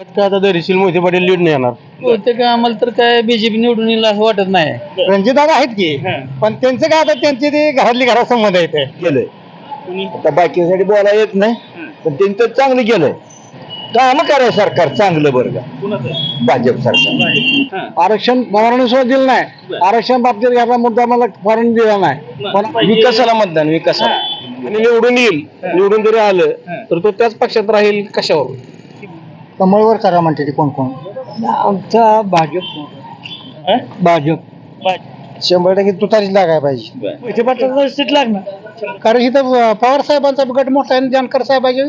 का? आता धैर्यशील मोहिते पाटील लीड नाही येणार बहुतेक आम्हाला तर काय बीजेपी निवडून येईल असं वाटत नाही. रणजितदादा आहेत की? पण त्यांचं काय आता त्यांची ते घरातली घरात संबंध आहेत. केलंय आता बाकीसाठी बोलायला येत नाही. पण त्यांनी तर चांगलं केलंय. काम कराय सरकार चांगलं बरं का. भाजप सरकार. आरक्षण पवारांनी सुद्धा दिलं नाही. आरक्षण बाबतीत घ्यायला मुद्दा मला फॉरेन दिला नाही. पण विकासाला मतदान विकासाला. आणि निवडून येईल. निवडून जरी आलं तर तो त्याच पक्षात राहील कशावर? कमळवर करा म्हणते ते कोण कोण? आमचा भाजप. भाजप. शंभर टक्के तुतारीच लागायला पाहिजे. पाटलांना सीट लागणार. कारण इथं पवार साहेबांचा गट मोठा आहे आणि जानकर साहेबाचे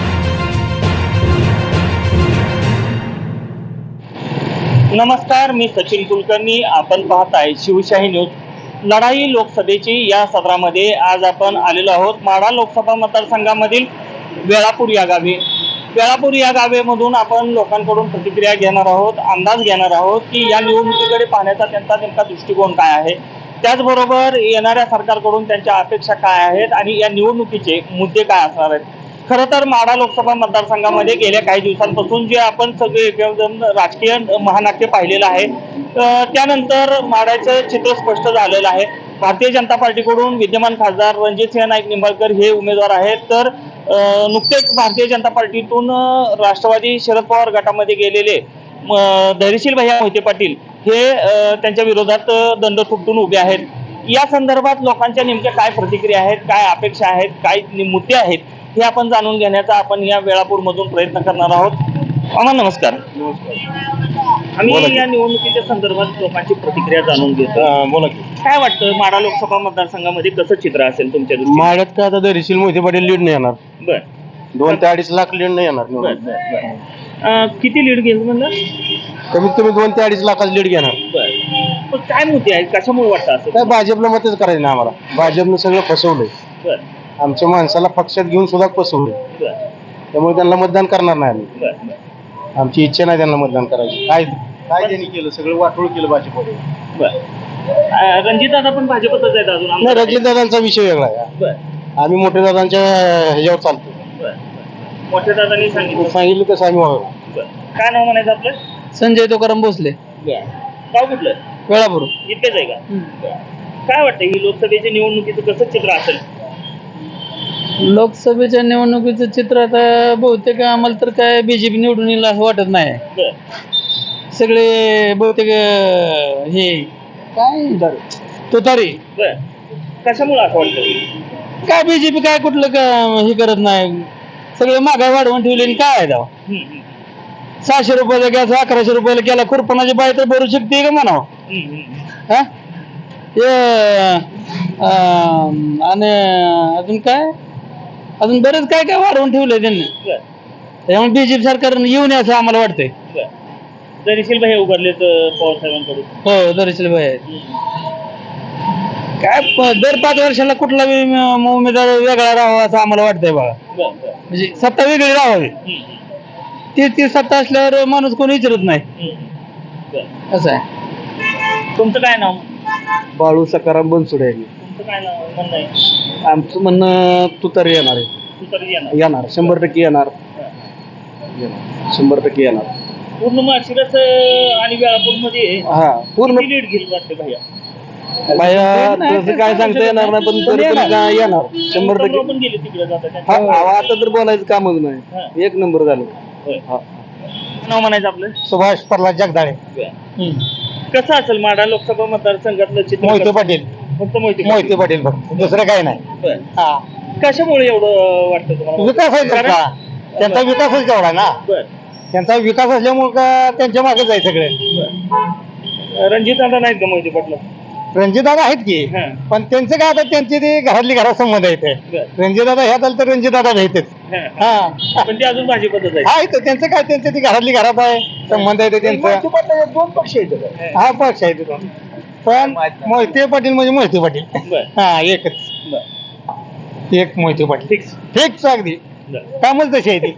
नमस्कार मी सचिन कुलकर्णी. आपण पाहत आहे शिवशाही न्यूज. लढाई लोकसभेची या सदरामध्ये आज आपण आलेलो आहोत. माढा लोकसभा मतदारसंघामधील वेळापूर या गावी. वेळापूर या गावेमधून आपण लोकांकडून प्रतिक्रिया घेणार आहोत अंदाज घेणार आहोत की या निवडणुकीकडे पाहण्याचा त्यांचा नेमका दृष्टिकोन काय आहे. त्याचबरोबर येणाऱ्या सरकारकडून त्यांच्या अपेक्षा काय आहेत आणि या निवडणुकीचे मुद्दे काय असणार आहेत. खरं तर माढा लोकसभा मतदारसंघामध्ये गेल्या काही दिवसांपासून जे आपण सगळे एकदम राजकीय महानाट्य पाहिलेलं आहे त्यानंतर माढ्याचं चित्र स्पष्ट झालेलं आहे. भारतीय जनता पार्टीकडून विद्यमान खासदार रणजितसिंह नाईक निंबाळकर हे उमेदवार आहेत. तर नुकतेच भारतीय जनता पार्टीतून राष्ट्रवादी शरद पवार गटामध्ये गेलेले धैर्यशील भैया मोहिते पाटील हे त्यांच्या विरोधात दंड थुकटून उभे आहेत. या संदर्भात लोकांच्या नेमक्या काय प्रतिक्रिया आहेत काय अपेक्षा आहेत काय नि- मुद्दे आहेत हे आपण जाणून घेण्याचा आपण या वेळापूर मधून प्रयत्न करणार आहोत. मामा नमस्कार. बोला आम्ही की. या निवडणुकीच्या संदर्भात लोकांची प्रतिक्रिया जाणून घेतो. बोला की. काय वाटतं माढा लोकसभा मतदारसंघामध्ये कसं चित्र असेल तुमच्या दृष्टीने? माड्यात का आता धैर्यशील मोहिते पाटील लीड नाही येणार. बर. दोन ते अडीच लाख लीड नाही येणार बर निवडून. बर बर अं, किती लीड घेईल म्हणलं? कमीत कमी दोन ते अडीच लाखाचं लीड घेणार. बर. काय मुद्दे आहेत? कशामुळे वाटतं असं? काय भाजपला मतच करायचं नाही आम्हाला. भाजपनं सगळं फसवलंय. बर. आमच्या माणसाला पक्षात घेऊन सुद्धा फसवलंय बर. त्यामुळे त्यांना मतदान करणार नाही आम्ही. आमची इच्छा नाही त्यांना मतदान करायची. काय काय त्यांनी केलं? सगळं वाटोळ केलं भाजपमध्ये बर. रणजित दादा पण भाजपतच आहेत अजून. नाही आमदार दादांचा विषय वेगळा आहे. बर. आम्ही मोठ्या दादांच्या ह्याच्यावर चालतो. बर मोठ्या दादांनी सांगितलं. सांगितलं तसं आम्ही वागू बर. काय नाव म्हणायचं आपलं? संजय तुकाराम भोसले. बर. गाव कुठलं? वेळापूर. इथेच आहे का? बर. काय वाटतं ही लोकसभेच्या निवडणुकीचं कसं चित्र असेल? लोकसभेच्या निवडणुकीचं चित्र आता बहुतेक आम्हाला तर काय बीजेपी निवडून येईल असं वाटत नाही. सगळे बहुतेक अं, हे काय तुतारी. बर. कशामुळे असं वाटतं? काय बीजेपी काय कुठलं का हे करत नाही? सगळे महागाई वाढवून ठेवली आणि काय आहे तेव्हा? हम्म, हम्म, सहाशे रुपयाचा गॅस अकराशे रुपयाला केला खुरपणाची बाय तर भरू शकते का म्हणावं? हम्म, हम्म. हा? हे अं, आणि अजून काय? अजून बरेच काय काय वाढवून ठेवलंय त्यांनी. बर. त्यामुळे बीजेपी सरकारनं येऊ नये असं आम्हाला वाटतंय. दरीशील भाई पवार साहेबांकडून. हो दरशील भाई काय प- दर पाच वर्षाला कुठला बी म- उमेदवार वेगळा राहावा असं आम्हाला वाटतंय बघा. बर बर. म्हणजे सत्ता वेगळी राहावी. हम्म, ती ती सत्ता असल्यावर माणूस कोणी विचारत नाही. हम्म. बर. असं आहे. तुमचं काय नाव? बाळू सकाराम बनसुडे. आहे तुमचं काय नाव म्हणणं आहे? आमचं म्हणणं तू तर येणार आहे. तू तरी येणार. येणार शंभर टक्के येणार. येणार. शंभर टक्के येणार. पूर्ण माळशिरस आणि वेळापूरमध्ये हा पूर्ण लीड घेईल वाटते भैया? बाया तसं काय सांगता येणार नाही पण तरी पण काय येणार. शंभर टक्के. पण गेले तिकडे जाता हा, त्यांच्या आता तर बोलायचं कामच हा. नाही एक नंबर झालं. हा. नाव म्हणायचं आपलं? सुभाष प्रल्हाद जगदाळे. कसं असेल माढा लोकसभा मतदारसंघातलं चित्र मोहिते कसं? पाटील. फक्त मोहिते मोहिते पाटील फक्त. दुसरं काय नाही. बरं. हा. कशामुळे एवढं वाटतं तुम्हाला? विकास आहे त्यांचा. त्यांचा विकासच तेवढा ना. बर. त्यांचा विकास असल्यामुळे का त्यांच्या मागे जाय सगळे. रणजित दादा नाहीत का मोहिते पाटला? रणजितदादा आहेत की. हा. पण त्यांचं काय आता त्यांची ती घरातली घरात संबंध आहेत बरं. रणजितदादा ह्या झालं तर रणजितदादा भेटत हा. हा. पण ते अजून भाजपतच आहे आहे तर त्यांचं काय त्यांचं ती घरातली घरात आहे. संबंध आहे ते त्यांचं. दोन पक्ष आहेत हा पक्ष आहे तिथून पण मोहिते पाटील म्हणजे मोहिते पाटील. बर. हा एकच. बर. एक मोहिते पाटील. फिक्स फिक्स अगदी. बर. कामच तशी आहे ती.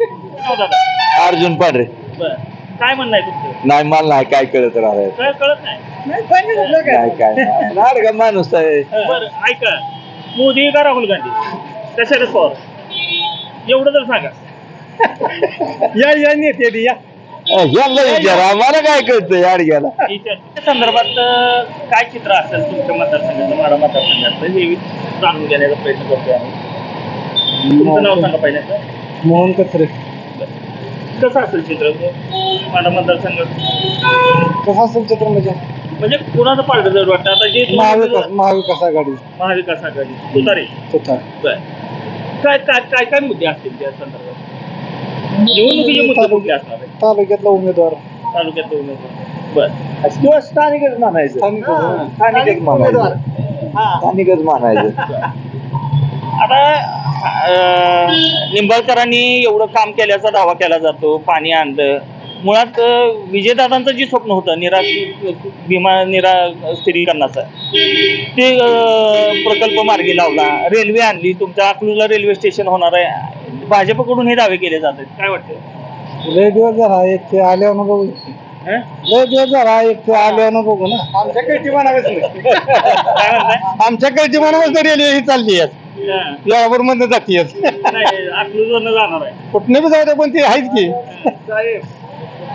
हो दादा. अर्जुन पांढरे. बर. काय म्हणणं आहे तुमचं? नाही मला नाही काय कळत राहत काय कळत नाही? काय. काय लाडका माणूस आहे. बरं ऐका. मोदी का राहुल गांधी? कशाला पवार एवढं तर सांगा. या या नेते या. यांना विचारा आम्हाला काय कळतं याड गेला याच्या संदर्भात अं, काय चित्र असेल तुमच्या मतदारसंघाचं मारा मतदारसंघाचं? हे जाणून घेण्याचा प्रयत्न करतोय आम्ही. तुमचं नाव सांगा पहिल्यांदा. मोहन कचरे. कसं असेल चित्र? मारा मतदारसंघात कसं असेल चित्र म्हणजे? म्हणजे कुणाचं पाडलं जर वाटतं? आता जे महाविकास महाविकास आघाडी. महाविकास आघाडी. तुतारी तुतार बर. काय काय काय काय मुद्दे असतील त्या संदर्भात? निवडणुकीचे मुद्दे कुठले असणार आहेत? तालुक्यातला उमेदवार. उमेदवार. बर. किंवा स्थानिकच म्हणायचं. स्थानिकच म्हणायचं. स्थानिकच म्हणायचं. आता अं, निंबाळकरांनी एवढं काम केल्याचा दावा केला जातो पाणी आणलं. मुळात अं, विजयदादांचं जे स्वप्न होतं निरा भीमा निरा स्थिरीकरणाचं ते अं, प्रकल्प मार्गी लावला. रेल्वे आणली. तुमच्या अकलूजला रेल्वे स्टेशन होणार आहे. भाजपकडून हे दावे केले जातात. काय वाटतं लय दिवस झाला एक ते आल्यावर बघू. हं? लय दिवस झाला एक ते आल्यावर बघू ना. आमच्या कडची म्हणावंच नाही. काय म्हणताय? रेल्वे ही चालली आहे. हं. यावर मधनं जाती नाही अकलूजवरनं जाणार आहे. कुठने बी जाऊ दे पण ती आहेच की.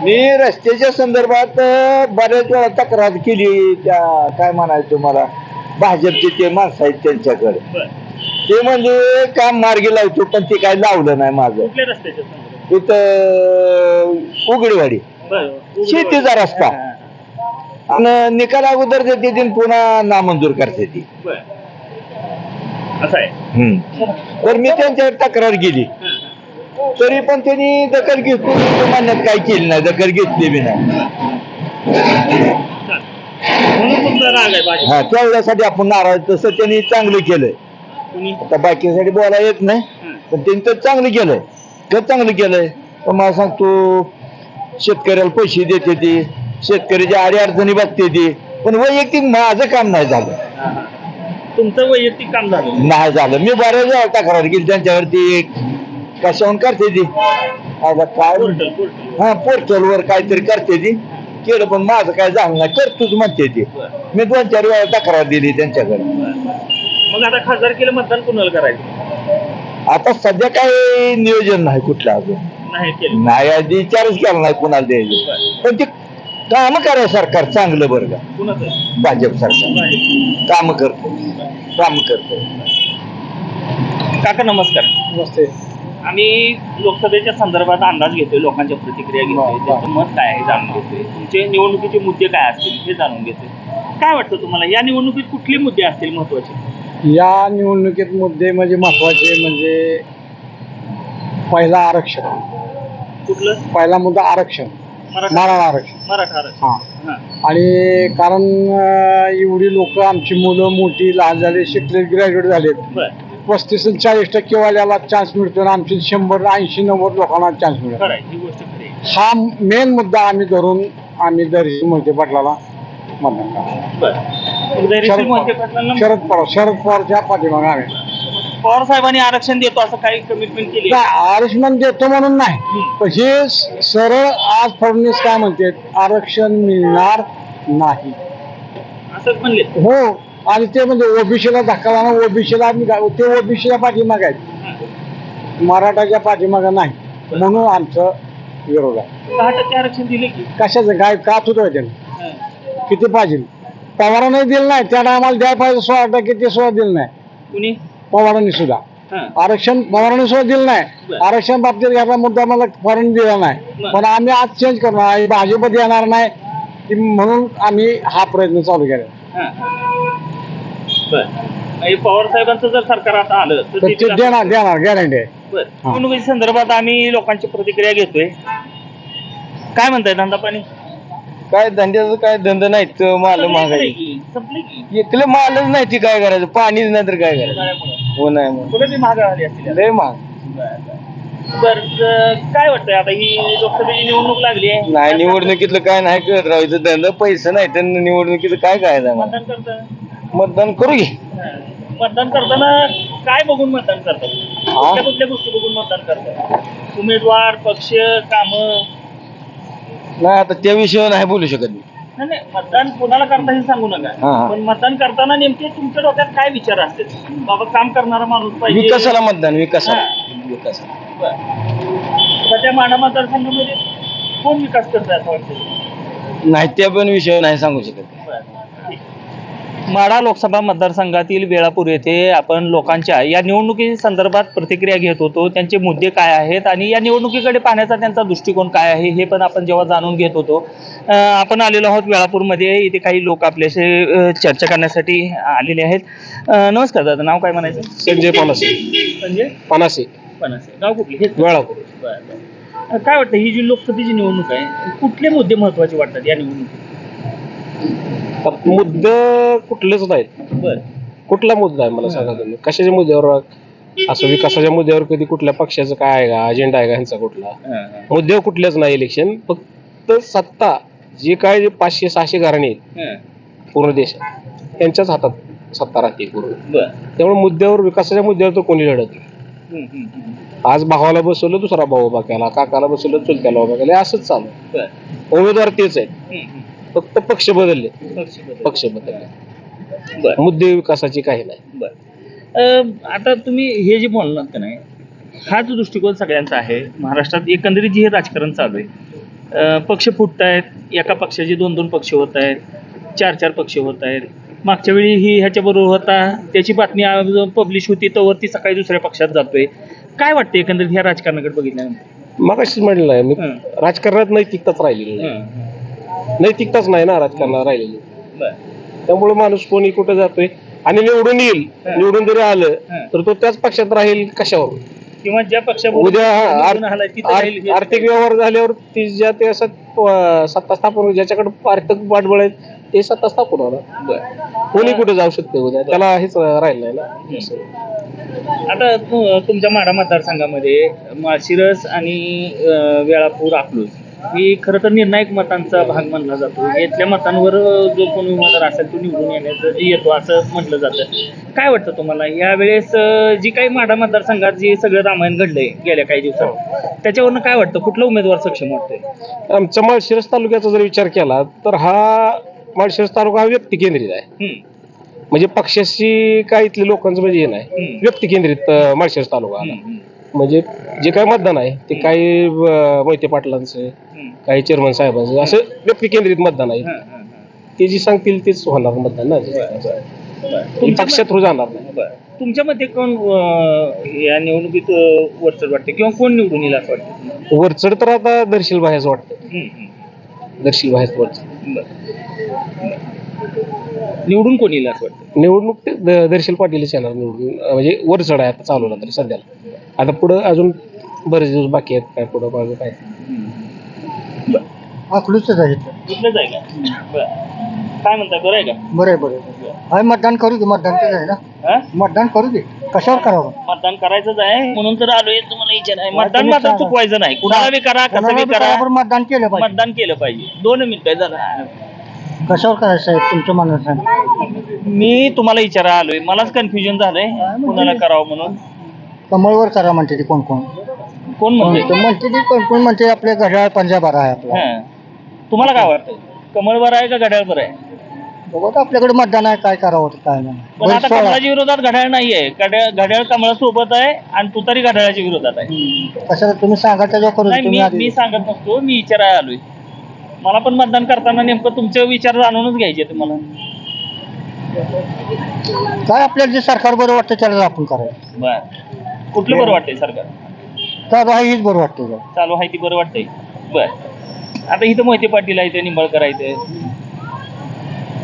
मी रस्त्याच्या संदर्भात अं, बऱ्याच वेळा तक्रार केली त्या काय म्हणायचं तुम्हाला भाजपचे ते माणसं आहेत त्यांच्याकडे. बर. ते म्हणजे काम मार्गी लावतो पण ते काय लावलं नाही माझं. कुठल्या रस्त्याच्या संदर्भात इथं उघडीवाडी. बरं शेतीचा रस्ता. आणि निकाल अगोदर देते ती पुन्हा नामंजूर करते ती. बर. असं आहे. हम्म. तर मी त्यांच्यावर तक्रार केली. तरी पण त्यांनी दखल घेतली मान्यात काय केली नाही दखल घेतली बी नाही. म्हणून तुमचा राग आहे भाजप हा तेवढ्यासाठी आपण नाराज तसं त्यांनी चांगलं केलंय. आता बाकीसाठी बोलायला येत नाही. हं. पण त्यांनी तर चांगलं केलंय. तर चांगलं केलंय. तर मला सांगतो शेतकऱ्याला पैसे देते ती. शेतकऱ्याच्या आडी अडचणी बघते ती. पण वैयक्तिक माझं काम नाही झालं. तुमचं वैयक्तिक काम झालं? नाही झालं. मी बऱ्याच वेळा तक्रार केली. त्यांच्यावरती कशावरून करते ती? आता काय? Portal portal. हा पोर्टलवर काहीतरी करते ती. केलं पण माझं काय झालं नाही. करतोच म्हणते ती. मी दोन चार वेळा तक्रार दिली त्यांच्याकडे. मग आता खासदार केलं मतदान कुणाला करायचं? आता सध्या काय नियोजन नाही कुठलं अजून. नाही केलं. नाही आधी विचारच केला नाही कुणाला द्यायचं. पण ते काम करा सरकार चांगलं बरं का. कुणाचं? भाजप सरकार. काम करतो. काम करतो. काका नमस्कार. नमस्ते. आम्ही लोकसभेच्या संदर्भात अंदाज घेतोय लोकांच्या प्रतिक्रिया घेतोय त्यांचं मत काय आहे जाणून घेतोय. तुमचे निवडणुकीचे मुद्दे काय असतील हे जाणून घेतोय. काय वाटतं तुम्हाला? या निवडणुकीत कुठले मुद्दे असतील महत्त्वाचे? या निवडणुकीत मुद्दे म्हणजे महत्त्वाचे म्हणजे पहिला आरक्षण. कुठलं? पहिला मुद्दा आरक्षण. मराठा. आरक्षण. मराठा आरक्षण. हां. आणि कारण अं, एवढी लोक आमची मुलं मोठी लहान झाले शिकले ग्रॅज्युएट झालेत. बरं. पस्तीस आणि चाळीस टक्केवाल्याला चान्स मिळतो आणि आमची शंभर ऐंशी नव्वद लोकांना चान्स मिळतो खरं आहे ही गोष्ट खरी आहे. हा मेन मुद्दा आम्ही धरून आम्ही दरी मोहिते पाटलाला. मतदान करणार. बरं मग धैर्यशील मोहिते पाटलांना शरद पवार शरद पवारच्या पाठीमागे आम्ही. पवार साहेबांनी आरक्षण देतो असं काही कमिटमेंट केली नाही, आरक्षण देतो म्हणून नाही. पण हे स- सरळ आज फडणवीस काय म्हणते आरक्षण मिळणार नाही. असंच म्हणले. हो आणि ते म्हणजे ओबीसीला धक्का लावणार ओबीसीला आम्ही गा- ते ओबीसीच्या पाठीमागे आहेत. मराठाच्या पाठीमागे नाही. म्हणून आमचं विरोध आहे. दहा टक्के आरक्षण दिले की? कशाचं? काय का तुझं त्यानं हां. किती पाहिजे? पवारांनी दिलं नाही त्या टायमाला द्यायला पाहिजे सोळा टक्के ते सुद्धा दिलं नाही. कुणी? पवारांनी सुद्धा. आरक्षण पवारांनी सुद्धा दिलं नाही. आरक्षण बाबतीत घ्यायचा मुद्दा मला फॉरेन दिला नाही. पण आम्ही आज चेंज करणार आहे. भाजप येणार नाही. की म्हणून आम्ही हा प्रयत्न चालू केला. पवार साहेबांचं जर सरकार आता आलं तर देणार. देणार गॅरंटी आहे. निवडणुकीच्या संदर्भात आम्ही लोकांची प्रतिक्रिया घेतोय. काय म्हणताय धंदा पाणी? काय धंद्याचं काय धंदा नाही माल महागाई. संपली की. एकले मालच नाही ती काय करायचं पाणीच नाही तर काय करायचं. उन्हाळ्यामुळं. हो नाही मग कुठे ती महाग आली असतील. लय महाग. बर काय वाटतंय आता ही लोकसभेची निवडणूक लागली आहे? नाही निवडणुकीतलं काय नाही करत राहायचं धंदा पैसे नाही तर निवडणुकीचं काय काय मतदान करता? मतदान करू घे मतदान करताना काय बघून मतदान करतात कुठल्या कुठल्या गोष्टी बघून मतदान करतात उमेदवार पक्ष काम? नाही आता त्या विषयावर नाही बोलू शकत मी. नाही नाही, मतदान कोणाला करता हे सांगू नका. हा, हा. पण मतदान करताना नेमके तुमच्या डोक्यात काय विचार असते बाबा काम करणारा माणूस पाहिजे. विकासाला मतदान विकासाला. विकासाला. बरं. सध्या माडा मतदारसंघामध्ये कोण विकास करतोय असं वाटतं नाही त्या पण विषयावर नाही सांगू शकत. माढा लोकसभा मतदारसंघातील वेळापूर येथे आपण लोकांच्या या निवडणुकी संदर्भात प्रतिक्रिया घेत होतो. त्यांचे मुद्दे काय आहेत आणि या निवडणुकीकडे पाहण्याचा त्यांचा दृष्टिकोन काय आहे हे पण आपण जेव्हा जाणून घेत होतो. आपण आलेलो आहोत वेळापूरमध्ये. इथे काही लोक आपल्याशी चर्चा करण्यासाठी आलेले आहेत. अं, नमस्कार दादा. नाव काय म्हणायचं? संजय पानासे. म्हणजे पानासे. पणासे गाव कुठले? हेच वेळापूर. बरं, बरं. काय वाटतं? ही जी लोकसभेची निवडणूक आहे कुठले मुद्दे महत्त्वाचे वाटतात या निवडणुकीत? मुद्दे कुठलेच नाहीत. बरं. कुठला मुद्दा आहे मला सांगा तुम्ही? कशाच्या मुद्द्यावर असं विकासाच्या मुद्द्यावर कधी कुठल्या पक्षाचं काय आहे का? अजेंडा आहे का ह्यांचा कुठला. मुद्द्यावर कुठल्याच नाही इलेक्शन फक्त सत्ता जे काय जे पाचशे सहाशे घराणे आहेत. पूर्ण देशात त्यांच्याच हातात सत्ता राहते पूर्ण. बरं. त्यामुळे मुद्द्यावर विकासाच्या मुद्द्यावर तर कोणी लढत नाही. आज भावाला बसवलं दुसरा भाऊ उभा केला. काकाला बसवलं चुलत्याला उभा केला. असंच चालू उमेदवार तेच आहेत. फक्त पक्ष बदलले. पक्ष बदल. पक्ष बदलले. बरं. मुद्दे विकासाची काही नाही. बरं. अं, आता तुम्ही हे जे बोललात का नाही हाच दृष्टिकोन सगळ्यांचा आहे. महाराष्ट्रात एकंदरीत जे हे राजकारण चालू आहे अं, पक्ष फुटत आहेत एका पक्षाचे दोन दोन पक्ष होत आहेत चार चार पक्ष होत आहेत मागच्या वेळी ही ह्याच्याबरोबर होता त्याची बातमी पब्लिश होती तर ती सकाळी दुसऱ्या पक्षात जातोय. काय वाटतं एकंदरीत ह्या राजकारणाकडे बघितल्यानंतर? मग अशीच म्हणलं आहे मी हं. राजकारणात नैतिकताच राहिलेली नाही. हं, नैतिकताच नाही ना राजकारणात राहिलेली. त्यामुळे माणूस कोणी कुठे जातोय? आणि निवडून येईल. निवडून जरी आलं. तर तो त्याच पक्षात राहील कशावर किंवा ज्या पक्षाबरोबर उद्या आर- आर्थिक व्यवहार झाल्यावर ती ज्या ते असं अं, सत्ता स्थापन ज्याच्याकडे आर्थिक पाठबळ आहे ते सत्ता स्थापन होणार. कोणी कुठे जाऊ शकते उद्या? त्याला हेच राहिलं नाही ना. असं. आता तु- तुमच्या माढा मतदारसंघामध्ये माळशिरस आणि अं, वेळापूर अकलूज ही खरं तर निर्णायक मतांचा भाग मानला जातो. इथल्या मतांवर जो कोणी उमेदवार असेल तो निवडून येण्याचं येतो असं म्हटलं जातं. काय वाटतं तुम्हाला? यावेळेस जी काही माढा मतदारसंघात जे सगळं रामायण घडलंय गेल्या काही दिवसात त्याच्यावरनं काय वाटतं? कुठला उमेदवार सक्षम वाटतोय? आमच्या माळशिरस तालुक्याचा जर विचार केला तर हा माळशिरस तालुका हा व्यक्तिकेंद्रित आहे. हम्म, म्हणजे पक्षाशी काय इथले लोकांचं म्हणजे हे नाही. हम्म. व्यक्तिकेंद्रित अं, माळशिरस तालुका म्हणजे जे काय मतदान आहे ते काही अं, मोहिते पाटलांचं हम्म. काही चेअरमन साहेबांचं असं व्यक्तिकेंद्रित मतदान आहे. ते जी सांगतील तेच होणार मतदान ना. हे पक्ष थ्रू जाणार नाही. तुमच्या मते कोण अं, या निवडणुकीत अं, वरचढ वाटते किंवा कोण निवडून येईल असं वाटतं वरचढ तर आता दर्शील बाहेरच वाटतं हम्म, हम्म. दर्शील बाहेर वरचढ बरं. निवडून कोण येईल असं वाटतं निवडणूक ते द- दर्शील पाटीलच येणार निवडून अं, म्हणजे वरचढ आहे आता चालू तरी सध्याला आता पुढं अजून बरेच दिवस बाकी आहेत काय पुढं मागं काय? अकलूच आहे इथं. कुठलंच आहे का? बरं. काय म्हणताय बरं आहे का? बरं आहे बरं आहे. आहे मतदान करू दे मतदान तर आहे ना. हा? मतदान करू दे. कशावर करावं? मतदान करायचंच आहे. म्हणून तर आलोय तुम्हाला विचार आहे मतदान मात्र. चुकवायचं नाही. कुणाला बी करा कसं कोणाला बी करा. करा, पण मतदान केलं पाहिजे. मतदान केलं पाहिजे. दोन मिनिटं जरा. कशावर करायचं आहे तुमच्या मनात सांगा. मी तुम्हाला विचारा आलोय. मलाच कन्फ्युजन झालंय. कुणाला करावं म्हणून? कमळवर करा म्हणते ती कोण कोण. कोण म्हणते? म्हणते ती कोण कोण म्हणते आपले घड्याळ पंजाब आहे आपला. हा. तुम्हाला काय वाटतं? कमळ बरं आहे का घड्याळ बरं आहे? बघत आपल्याकडे मतदान आहे काय करावं ते काय नाही. पण बरं, आता सोळा. कमळाच्या विरोधात घड्याळ नाहीये घड्याळ घड्याळ कमळा सोबत आहे आणि तू तरी घड्याळाच्या विरोधात आहे. कशाला तुम्ही सांगा त्याच्यावर करू नाही तुम्ही मी आधी मी सांगत नसतो मी विचारायला आलोय. मला पण मतदान करताना नेमकं तुमचे विचार जाणूनच घ्यायचे तुम्हाला काय आपल्याला जे सरकार बरं वाटतं त्याला आपण करायचं बर. कुठलं बरं वाटतंय सरकार? तर आहे हीच बरं वाटतं जरा. चालू आहे ती बरं वाटतंय. बर. आता इथं मोहिते पाटील आहे निंबाळकर आहे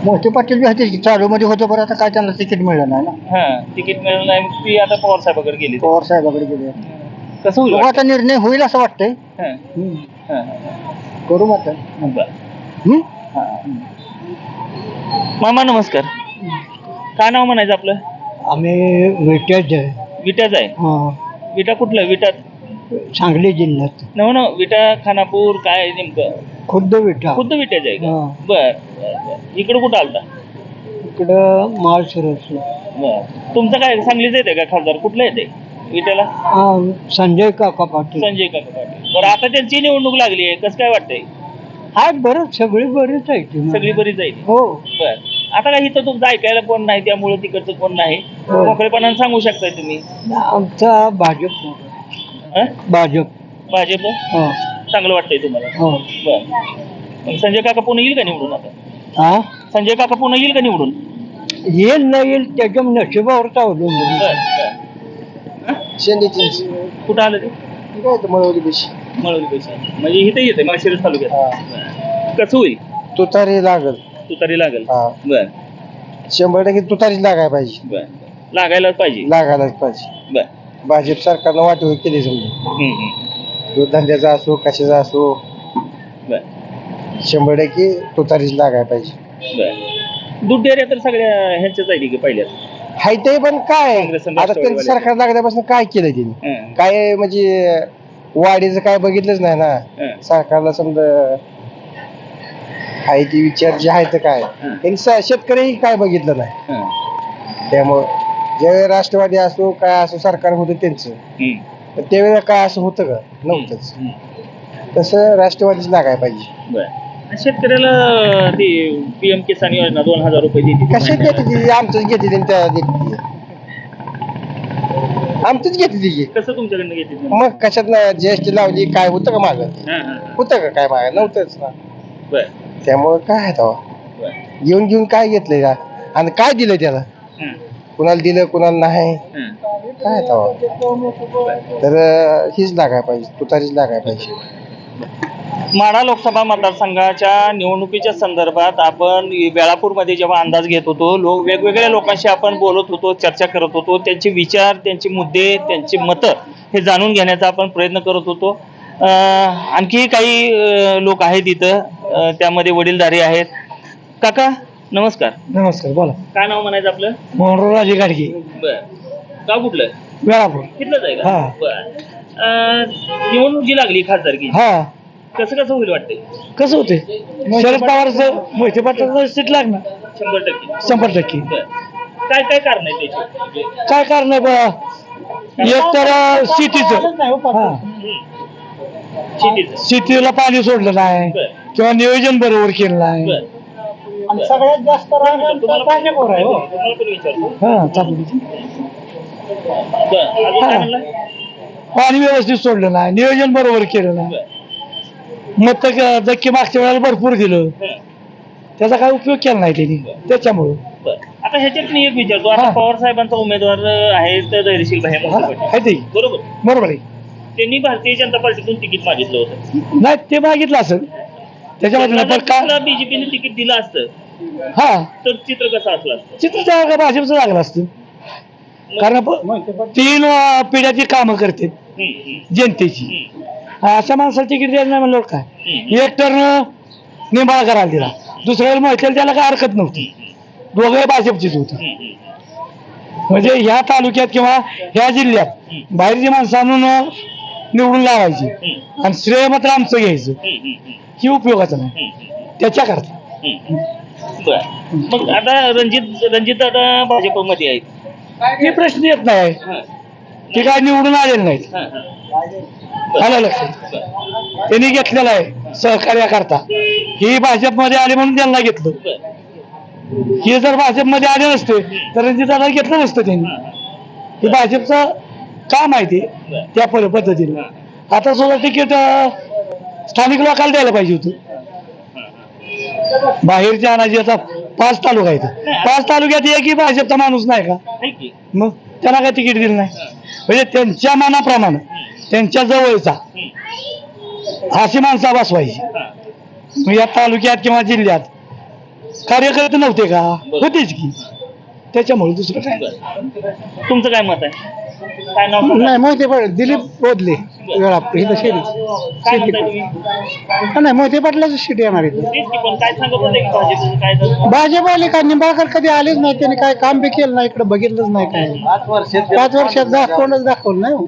मोठे पाटील बी होते चालू मध्ये होते बरं आता काय त्यांना तिकीट मिळलं नाही ना? हा तिकीट मिळालं नाही ती आता पवार साहेबाकडे गेली. पवार साहेबाकडे गेले. कसं होईल बघू आता निर्णय होईल असं वाटतंय. हा, हम्म. हा, हा. करू मतदान बर. हम्म? मामा नमस्कार. काय नाव म्हणायचं आपलं? आम्ही विट्याच विटाच आहे? विटा कुठलं? विटा सांगली जिल्ह्यात. नव ना विटा खानापूर काय नेमकं? खुद्द विटा. खुद्द विट्याच आहे का? हा. बर बर, बर. इकडं कुठं आलता? इकडं माळशिरस बर. तुमचं काय सांगलीच येते का खासदार? कुठलं येते विट्याला संजय काका पाटील. संजय काका पाटील. बरं आता त्यांची निवडणूक लागली आहे. कसं काय वाटतंय? हाय बरंच सगळी बरीच आहे ती. सगळी बरी जाईल हो. बर. आता काय इथं तुमचं ऐकायला कोण नाही त्यामुळे तिकडचं कोण नाही. हो. मोकळेपणाने सांगू शकताय तुम्ही. आमचा भाजप. हं? भाजप. भाजप? हो. चांगलं वाटतंय तुम्हाला. हो. बर. मग संजय काका पुन्हा येईल का निवडून आता? हा? संजय काका पुन्हा येईल का निवडून? येईल न येईल त्याच्या नशिबावरच अवलंबून बर बर. कुठं आलं ते? मळवली पैसे म्हणजे इथं येते माळशिरस तालुक्यात. बरं. कसं होईल? तुतारी लागल. तुतारी लागेल. हा. बर. शंभर टक्के तुतारीच लागायला पाहिजे. बर लागायलाच पाहिजे. लागायलाच पाहिजे. बर. भाजप सरकारनं वाटव केली समजा. हम्म, हम्म. दूध धंद्याचा असो कशाचा असो बर. शंभर टक्के तुतारीच लागायला पाहिजे. बर. दूध डेअऱ्या तर सगळ्या ह्यांच्याच आहे की पहिल्याच? हाय ते पण काय? काँग्रेस आणि आता त्यांचं राष्ट्रवादीवाले. सरकार लागल्यापासून काय केलं त्यांनी? हं, काय म्हणजे वाढीचं काय बघितलंच नाही ना? हं. सरकारला समजा हाय ते विचार जे आहे ते काय. त्यांनी स- शेतकरीही काय बघितलं नाही. त्यामुळं ज्यावेळी राष्ट्रवादी असो काय असो सरकार होतं त्यांचं. तर त्यावेळेला काय असं होतं का? नव्हतंच. तसं राष्ट्रवादीच लागायला पाहिजे. बर. शेतकऱ्याला ते पीएम किसान योजना दोन हजार रुपये देते कशात घेते ती? आमचंच घेते ती आणि त्या देते ती. आमचंच घेते ती. कसं तुमच्याकडनं घेते ते? मग कशात जीएसटी लावली काय होतं का मागं? हं, हं, हं. होतं का काय मागं? नव्हतंच ना. बर. त्यामुळं काय आहे तेव्हा? बर घेऊन घेऊन काय घेतलंय का? आणि काय दिलं त्याला? कुणाला दिलं कुणाला नाही? काय आहे तेव्हा? तर अं, हीच लागायला पाहिजे तुतारीच लागायला पाहिजे. माढा लोकसभा मतदारसंघाच्या निवडणुकीच्या संदर्भात आपण वेळापूरमध्ये जेव्हा अंदाज घेत होतो लोक वेगवेगळ्या लोकांशी आपण बोलत होतो चर्चा करत होतो त्यांचे विचार त्यांचे मुद्दे त्यांची मतं हे जाणून घेण्याचा आपण प्रयत्न करत होतो. आणखी काही लोक आहेत इथं. त्यामध्ये वडीलधारी आहेत. काका नमस्कार. नमस्कार बोला. काय नाव म्हणायचं आपलं? मोहनराजे गाडगे. बर. गाव कुठलं? वेळापूर. तिथलंच आहे का? हा. बर. अं, निवडणूक जी लागली खासदारकी. हा. कसं कसं होईल वाटतंय? कसं होते शरद पवारचं मोहिते पाटलाचं सीट लागणार. शंभर टक्के. शंभर टक्के. बर. काय काय कारण आहे त्याचे काय कारण आहे बा एक तर शेतीचं शेतीचं शेतीला पाणी सोडलं नाही बर. किंवा नियोजन बरोबर केलं नाही बर. सगळ्यात जास्त तुम्हाला पण आहे हो. तुम्हाला पण विचारतो. हा चालेल. बर. अजून काय म्हणलं? पाणी व्यवस्थित सोडलं नाही नियोजन बरोबर केलं नाही बर. मत धक्के मागच्या वेळेला भरपूर दिलं. हं. त्याचा काय उपयोग केला नाही त्यांनी. त्याच्यामुळं. बर. आता ह्याच्यात मी एक विचारतो. आता हा. पवार साहेबांचा उमेदवार आहे तर धैर्यशील भाई हा, आहे ते. बरोबर. बरोबर आहे. त्यांनी भारतीय जनता पार्टीतून तिकीट मागितलं होतं. नाही ते मागितलं असेल. त्याच्यामध्ये नाही, पण काय बीजेपीने तिकीट दिलं असतं हा. तर चित्र कसं असलं असतं? चित्र त्या भाजपचं लागलं असतं. कारण प- तीन अं, पिढ्याची कामं करते. जनतेची. अशा माणसाला तिकीट द्यायला नाही म्हणल्यावर काय? हं, एक तर निंबाळा करायला दिला. दुसऱ्याला माहिती त्याला काय हरकत नव्हती. दोघे भाजपचीच होती. म्हणजे ह्या तालुक्यात किंवा ह्या जिल्ह्यात बाहेरची माणसं आणून अं, निवडून लावायची. आणि श्रेय मात्र आमचं घ्यायचं. हं, ही उपयोगाचं नाही. त्याच्याकरता. बर. मग आता रणजित रणजित दादा भाजपमध्ये आहेत. हे प्रश्न येत नाही. हं, ते काय निवडून आलेले नाहीत. हं, हं. आलं लक्षात. त्यांनी घेतलेलं आहे सहकार्याकरता. ही भाजपमध्ये आले म्हणून त्यांना घेतलं. बर. हे जर भाजपमध्ये आले नसते तर रणजितदादा घेतलं नसतं त्यांनी. हे भाजपचं काम आहे ते त्या पद- पद्धतीने. आता सुद्धा तिकीट अं, स्थानिक लोकांना द्यायला पाहिजे होतं. बाहेरच्या आणायची आता पाच तालुका आहेत. पाच तालुक्यात एकही भाजपचा माणूस नाही का? आहे की? मग त्यांना काय तिकीट दिलं नाही? म्हणजे त्यांच्या मनाप्रमाणे त्यांच्या जवळचा अशी माणसं बसवायची. मग या तालुक्यात किंवा जिल्ह्यात कार्यकर्ते नव्हते का? होतेच की. त्याच्यामुळे दुसरं काय? बर. तुमचं काय मत आहे? काय नाव सांगा? नाही मोहिते पाटील दिलीप बोधले वेळा इथं शेती काय म्हणताय तुम्ही? नाही मोहिते पाटलाच शेती येणार इथं. तेच की पण काय सांगत होते की भाजपचं काय झालं? भाजप आले का निंबाळकर कधी आलेच नाही त्यांनी काय काम बी केलं नाही इकडे बघितलंच नाही काय. पाच वर्षात पाच वर्षात दाखवूनच दाखवलं नाही हो.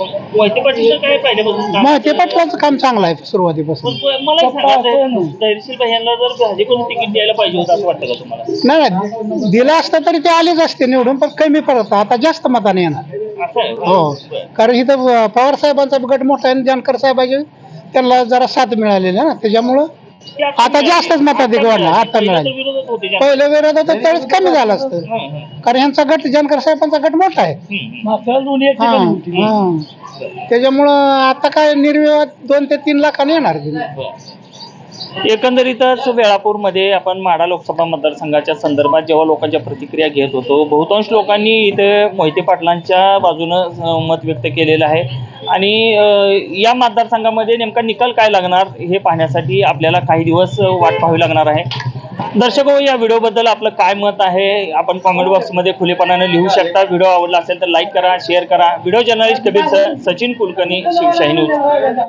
मोहिते पाटील काय पहिल्यापासून काम मोहिते पाटलाचं काम चांगलं आहे सुरुवातीपासून. मला एक सांगा ते धैर्यशील भैयांना जर भाजपनं तिकीट द्यायला पाहिजे होतं असं वाटतं का तुम्हाला? नाही नाही. दिलं असतं तरी ते आलेच असते निवडून पण कमी पडत आता जास्त मताने येणार. असं आहे हो. कारण इथं पवार साहेबांचा गट मोठा आहे आणि जानकर साहेबाचे त्यांना जरा साथ मिळालेली आहे ना. त्याच्यामुळं आता जास्तच मताधिक वाढला, आता मिळाले. पहिलं विरोध होता त्यावेळेस कमी झालं असतं. कारण ह्यांचा गट जानकर साहेबांचा गट मोठा आहे हं, हा, हा. त्याच्यामुळं आता काय निर्विवाद दोन ते तीन लाखाने येणार. हं. एकंदरीतच वेळापूरमध्ये आपण माढा लोकसभा मतदारसंघाच्या संदर्भात जेव्हा लोकांच्या प्रतिक्रिया घेत होतो बहुतांश लोकांनी इथे मोहिते पाटलांच्या बाजूनं मत व्यक्त केलेलं आहे. आणि या मतदारसंघामध्ये नेमका निकाल काय लागणार हे पाहण्यासाठी आपल्याला काही दिवस वाट पाहावी लागणार आहे. दर्शक हो, या व्हिडिओबद्दल आपलं काय मत आहे? आपण कॉमेंट बॉक्समध्ये खुलेपणाने लिहू शकता. व्हिडिओ आवडला असेल तर लाईक करा शेअर करा. Video journalist Kabir sir Sachin Kulkarni Shivshahi news